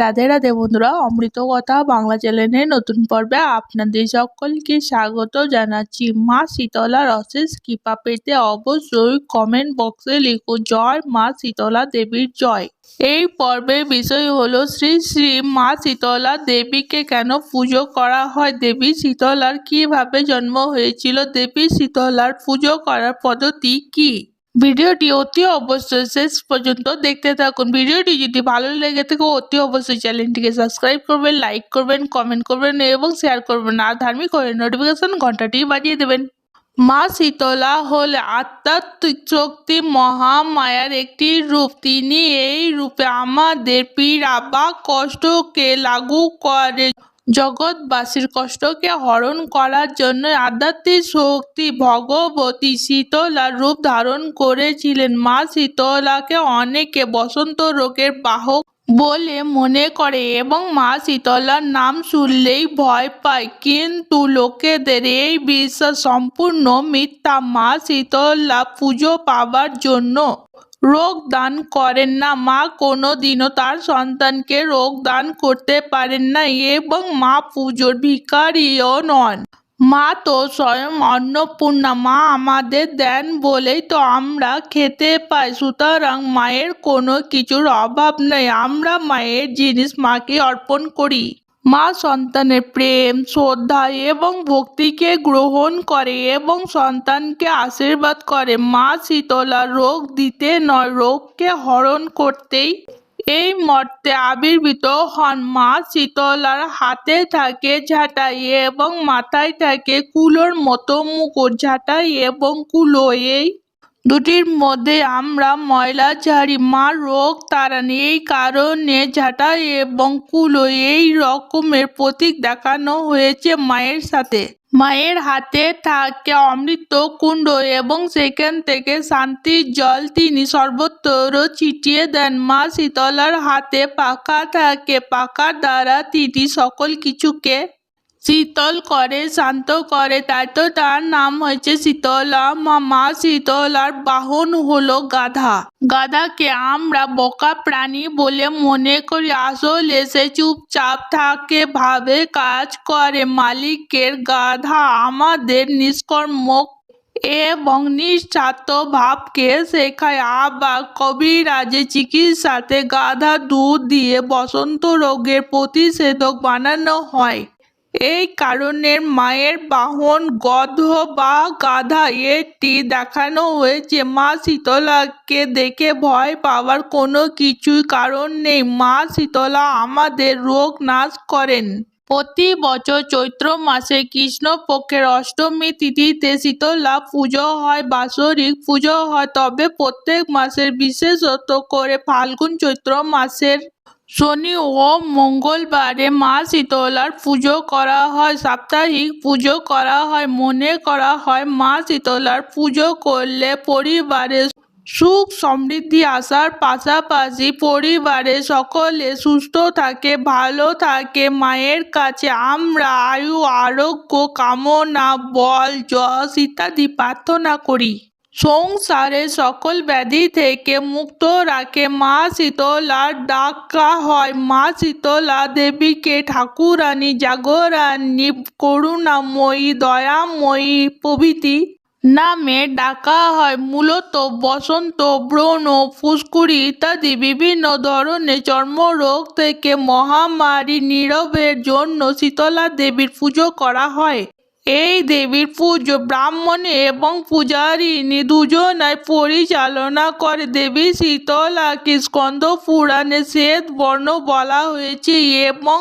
রাধে রাধে বন্ধুরা, অমৃত কথা বাংলা চ্যানেলের নতুন পর্বে আপনাদের সকলকে স্বাগত জানাচ্ছি। মা শীতলার অশেষ কৃপা পেতে অবশ্যই কমেন্ট বক্সে লিখুন জয় মা শীতলা দেবীর জয় এই পর্বের বিষয় হলো, শ্রী শ্রী মা শীতলা দেবীকে কেন পুজো করা হয়? দেবী শীতলার কীভাবে জন্ম হয়েছিল? দেবী শীতলার পুজো করার পদ্ধতি কি? ভিডিওটি অতি অবশ্যই শেষ পর্যন্ত দেখতে থাকুন। ভিডিওটি যদি ভালো লেগে থাকে, অতি অবশ্যই চ্যানেলটিকে সাবস্ক্রাইব করবেন, লাইক করবেন, কমেন্ট করবেন এবং শেয়ার করবেন আর ধার্মিক হয়ে নোটিফিকেশন ঘন্টাটি বাজিয়ে দেবেন। মা শীতলা হলে আধ্যাত্মিক শক্তি মহামায়ার একটি রূপ। তিনি এই রূপে আমাদের পীড়া বা কষ্টকে লাগু করে। জগৎবাসীর কষ্টকে হরণ করার জন্য আধ্যাত্মিক শক্তি ভগবতী শীতলার রূপ ধারণ করেছিলেন। মা শীতলাকে অনেকে বসন্ত রোগের বাহক বলে মনে করে এবং মা শীতলার নাম শুনলেই ভয় পায়। কিন্তু লোকেদের এই বিশ্বাস সম্পূর্ণ মিথ্যা। মা শীতলা পুজো পাবার জন্য রোগ দান করেন না। মা কোনো দিনও তার সন্তানকে রোগ দান করতে পারেন না এবং মা পুজোর ভিকারিও নন। মা তো স্বয়ং অন্নপূর্ণা, মা আমাদের দেন বলেই তো আমরা খেতে পাই। সুতরাং মায়ের কোনো কিছুর অভাব নেই। আমরা মায়ের জিনিস মাকে অর্পণ করি। মা সন্তানের প্রেম, শ্রদ্ধা এবং ভক্তিকে গ্রহণ করে এবং সন্তানকে আশীর্বাদ করে। মা শীতলা রোগ দিতে নয়, রোগকে হরণ করতেই এই মর্তে আবির্ভূত হন। মা শীতলার হাতে থাকে ঝাঁটাই এবং মাথায় থাকে কুলোর মতো মুকুট। ঝাঁটাই এবং কুলো এই দুটির মধ্যে আমরা ময়লা ঝাড়ি মা রোগ তাড়ান এই কারণে ঝাঁটা এবং কুলো এই রকমের প্রতীক দেখানো হয়েছে মায়ের সাথে। মায়ের হাতে থাকে অমৃত কুণ্ড এবং সেখান থেকে শান্তির জল তিনি সর্বত্র ছিটিয়ে দেন। মা শীতলার হাতে পাখা থাকে, পাখার দ্বারা তিনি সকল কিছুকে শীতল করে, শান্ত করে, তাই তো তার নাম হয়েছে শীতলা। মা শীতলার বাহন হলো গাধা। গাধাকে আমরা বোকা প্রাণী বলে মনে করি। আসলে সে চুপচাপ থাকে, ভাবে, কাজ করে। মালিকের গাধা আমাদের নিষ্কর্ম এবং নিঃস্বার্থ ভাবকে শেখায়। আবার কবিরাজে চিকিৎসাতে গাধা দুধ দিয়ে বসন্ত রোগের প্রতিষেধক বানানো হয়। এই কারণে মায়ের বাহন গধ বা গাধা এটি দেখানো হয়েছে। মা শীতলাকে দেখে ভয় পাওয়ার কোনো কিছুই কারণ নেই। মা শীতলা আমাদের রোগ নাশ করেন। প্রতি বছর চৈত্র মাসে কৃষ্ণপক্ষের অষ্টমী তিথিতে শীতলা পুজো হয়, বাৎসরিক পুজো হয়। তবে প্রত্যেক মাসের বিশেষত করে ফাল্গুন চৈত্র মাসের শনি ও মঙ্গলবারে মা শীতলার পুজো করা হয়, সাপ্তাহিক পুজো করা হয়, মনে করা হয় মা শীতলার পুজো করলে পরিবারে সুখ সমৃদ্ধি আসার পাশাপাশি পরিবারে সকলে সুস্থ থাকে, ভালো থাকে, মায়ের কাছে আমরা আয়ু, আরোগ্য, কামনা, বল, যশ ইত্যাদি প্রার্থনা করি। সংসারে সকল ব্যাধি থেকে মুক্ত রাখে। মা শীতলার ডাকা হয়। মা শীতলা দেবীকে ঠাকুরানী জাগরানী করুণাময়ী, দয়াময়ী প্রভৃতি নামে ডাকা হয়। মূলত বসন্ত, ব্রণ, ফুসকুড়ি ইত্যাদি বিভিন্ন ধরনের চর্মরোগ থেকে মহামারী নীরবের জন্য শীতলা দেবীর পুজো করা হয়। এই দেবীর পুজো ব্রাহ্মণ এবং পূজারিণী দুজনাই পরিচালনা করে। দেবী শীতলাকে স্কন্দ পুরাণে শ্বেত বর্ণ বলা হয়েছে এবং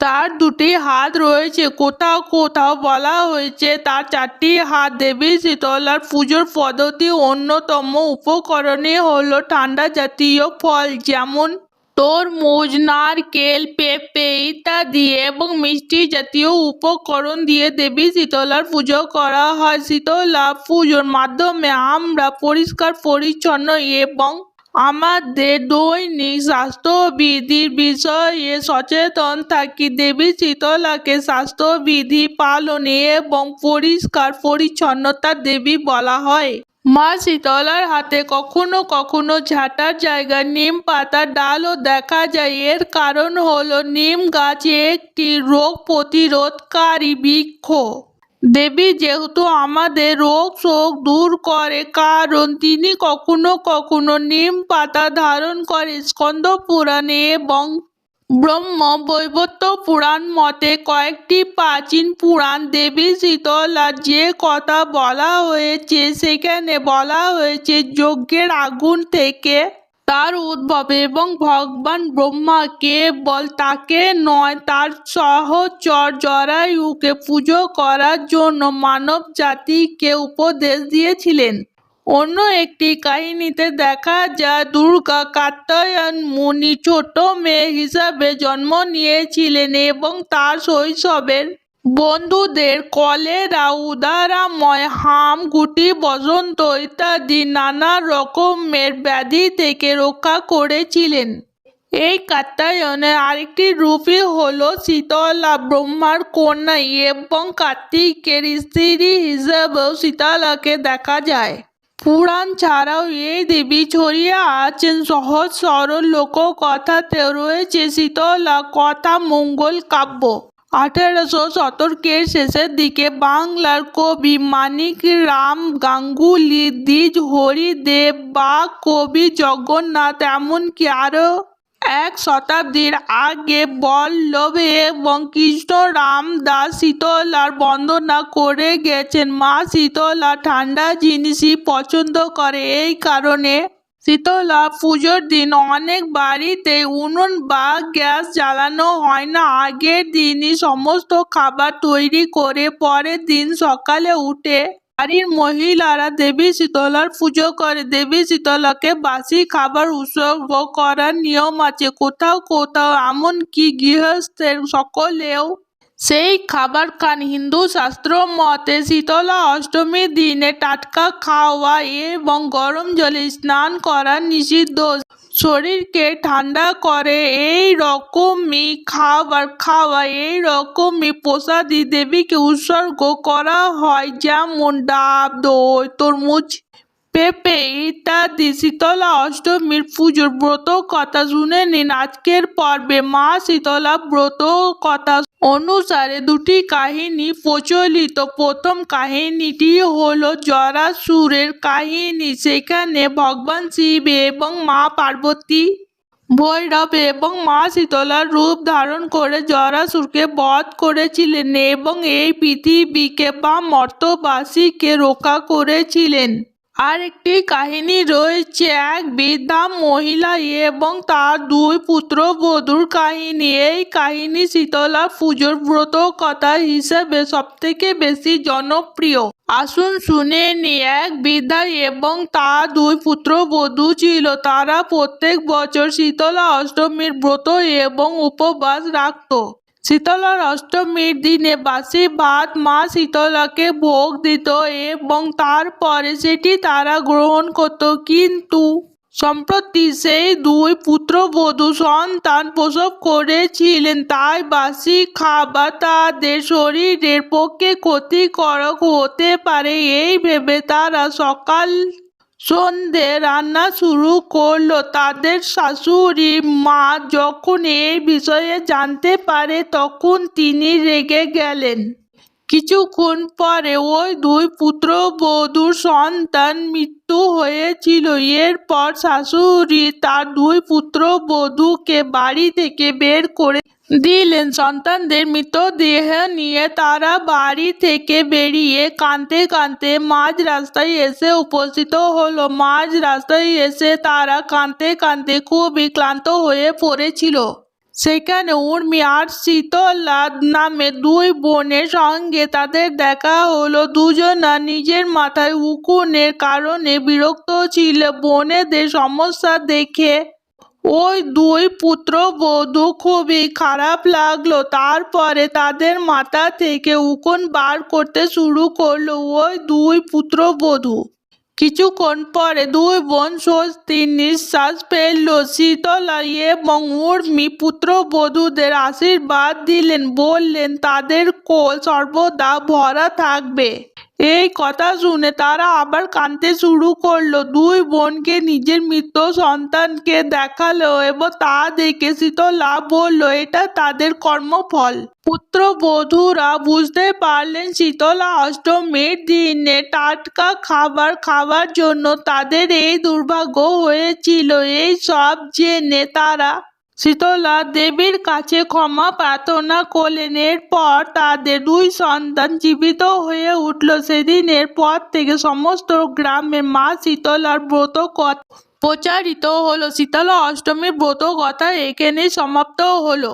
তার দুটি হাত রয়েছে। কোথাও কোথাও বলা হয়েছে তার চারটি হাত। দেবী শীতলার পুজোর পদ্ধতি অন্যতম। উপকরণে হলো ঠান্ডা জাতীয় ফল যেমন তরমুজ নারকেল, পেঁপে ইত্যাদি এবং মিষ্টি জাতীয় উপকরণ দিয়ে দেবী শীতলার পুজো করা হয়। শীতলা পুজোর মাধ্যমে আমরা পরিষ্কার, পরিচ্ছন্ন এবং আমাদের দৈনিক স্বাস্থ্যবিধির বিষয়ে সচেতন থাকি। দেবী শীতলাকে স্বাস্থ্যবিধি পালনে এবং পরিষ্কার পরিচ্ছন্নতার দেবী বলা হয়। মা শীতলার হাতে কখনো কখনো ঝাঁটার জায়গায় নিম পাতার ডালও দেখা যায়। এর কারণ হলো নিম গাছ একটি রোগ প্রতিরোধকারী বৃক্ষ। দেবী যেহেতু আমাদের রোগ শোক দূর করে, কারণ তিনি কখনো কখনো নিম পাতা ধারণ করে স্কন্দ পুরাণে এবং ব্রহ্ম বৈবত্য পুরাণ মতে কয়েকটি প্রাচীন পুরাণ দেবী শীতলার যে কথা বলা হয়েছে, সেখানে বলা হয়েছে, যজ্ঞের আগুন থেকে তার উদ্ভব এবং ভগবান ব্রহ্মা কেবল তাকে নয়, তার সহচর জরায়ুকে পুজো করার জন্য মানব জাতিকে উপদেশ দিয়েছিলেন। অন্য একটি কাহিনীতে দেখা যায়, দুর্গা কাত্যায়ন মুনি ছোট মেয়ে হিসাবে জন্ম নিয়েছিলেন এবং তার শৈশবের বন্ধুদের কলেরা উদারাময় হাম, গুটি, বসন্ত ইত্যাদি নানা রকমের ব্যাধি থেকে রক্ষা করেছিলেন। এই কাত্যায়নের আরেকটি রূপই হল শীতলা, ব্রহ্মার কন্যা এবং কার্তিকের স্ত্রী হিসেবেও শীতলাকে দেখা যায়। পুরাণ ছাড়াও এই দেবী ছড়িয়ে আছেন। সহজ সরল লোককথাতেও রয়েছে শীতলা কথা মঙ্গল কাব্য। আঠেরোশো শতকের শেষের দিকে বাংলার কবি মানিক রাম গাঙ্গুলি, দ্বিজ হরিদেব বা কবি জগন্নাথ, এমনকি আরও শতাব্দীর আগে বল্লভ এবং কৃষ্ণরাম দাস শীতলার বন্দনা করে গেছেন। মা শীতলা ঠান্ডা জিনিসই পছন্দ করে, এই কারণে শীতলা পুজোর দিন অনেক বাড়িতে উনুন বা গ্যাস জ্বালানো হয় না। আগের দিনই সমস্ত খাবার তৈরি করে পরের দিন সকালে উঠে বাড়ির মহিলারা দেবী শীতলার পুজো করে। দেবী শীতলাকে বাসি খাবার উৎসর্গ করার নিয়ম আছে। কোথাও কোথাও এমনকি গৃহস্থের সকলেও সেই খাবার খান। হিন্দু শাস্ত্র মতে শীতলা অষ্টমীর দিনে টাটকা খাওয়া এবং গরম জলে স্নান করা নিষিদ্ধ। শরীরকে ঠান্ডা করে এই রকমই খাবার খাওয়া, এই রকমই প্রসাদী দেবীকে উৎসর্গ করা হয়। যেমন ডাব, দই, তরমুজ পেঁপে ইত্যাদি শীতলা অষ্টমীর পুজোর ব্রত কথা শুনে নিন। আজকের পর্বে মা শীতলা ব্রত কথা অনুসারে দুটি কাহিনী প্রচলিত। প্রথম কাহিনীটি হলো জরাসুরের কাহিনী। সেখানে ভগবান শিব এবং মা পার্বতী ভৈরব এবং মা শীতলার রূপ ধারণ করে জরাসুরকে বধ করেছিলেন এবং এই পৃথিবীকে বা মর্তবাসীকে রক্ষা করেছিলেন। আর একটি কাহিনী রয়েছে, এক বৃদ্ধা মহিলা এবং তার দুই পুত্র পুত্রবধূর কাহিনী। এই কাহিনী শীতলা পুজোর ব্রত কথা হিসেবে সবথেকে বেশি জনপ্রিয়। আসুন শুনে নি এক বৃদ্ধা এবং তার দুই পুত্র পুত্রবধূ ছিল। তারা প্রত্যেক বছর শীতলা অষ্টমীর ব্রত এবং উপবাস রাখত। শীতলার অষ্টমীর দিনে বাসি ভাত মা শীতলাকে ভোগ দিত এবং তারপরে সেটি তারা গ্রহণ করত। কিন্তু সম্প্রতি সেই দুই পুত্রবধূ সন্তান প্রসব করেছিলেন, তাই বাসি খাবার তাদের শরীরের পক্ষে ক্ষতিকারক হতে পারে এই ভেবে তারা সকাল সন্ধে রান্না শুরু করল। তাদের শাশুড়ি মা যখন এই বিষয়ে জানতে পারে, তখন তিনি রেগে গেলেন। কিছুক্ষণ পরে ওই দুই পুত্র পুত্রবধূর সন্তান মৃত্যু হয়েছিল। এরপর শাশুড়ি তার দুই পুত্র পুত্রবধূকে বাড়ি থেকে বের করে দিলেন। সন্তানদের মৃতদেহ নিয়ে তারা বাড়ি থেকে বেরিয়ে কাঁদতে কাঁদতে মাঝ রাস্তায় এসে উপস্থিত হলো। মাঝ রাস্তায় এসে তারা কাঁদতে কাঁদতে খুবই ক্লান্ত হয়ে পড়েছিল। সেখানে উর্মি আর শীতলা নামে দুই বোনের সঙ্গে তাদের দেখা হলো। দুজনা নিজের মাথায় উকুনের কারণে বিরক্ত ছিল। বোনেদের সমস্যা দেখে ওই দুই পুত্র পুত্রবধূ খুবই খারাপ লাগল। তারপরে তাদের মাথা থেকে উকুন বার করতে শুরু করল ওই দুই পুত্র পুত্রবধূ। কিছুক্ষণ পরে দুই বোন স্বস্তির নিঃশ্বাস ফেলল। শীতলা এবং উর্মি পুত্রবধূদের আশীর্বাদ দিলেন, বললেন, তাদের কোল সর্বদা ভরা থাকবে। এই কথা শুনে তারা আবার কাঁদতে শুরু করল। দুই বোনকে নিজের মৃত সন্তানকে দেখাল এবং তা দেখে শীতলা বলল, এটা তাদের কর্মফল। পুত্রবধূরা বুঝতে পারলেন শীতলা অষ্টমীর দিনে টাটকা খাবার খাওয়ার জন্য তাদের এই দুর্ভাগ্য হয়েছিল। এই সব জেনে তারা শীতলা দেবীর কাছে ক্ষমা প্রার্থনা করলেন এরপর তাদের দুই সন্তান জীবিত হয়ে উঠল। সেদিনের পর থেকে সমস্ত গ্রামে মা শীতলার ব্রত কথা প্রচারিত হলো। শীতলা অষ্টমীর ব্রত কথা এখানেই সমাপ্ত হলো।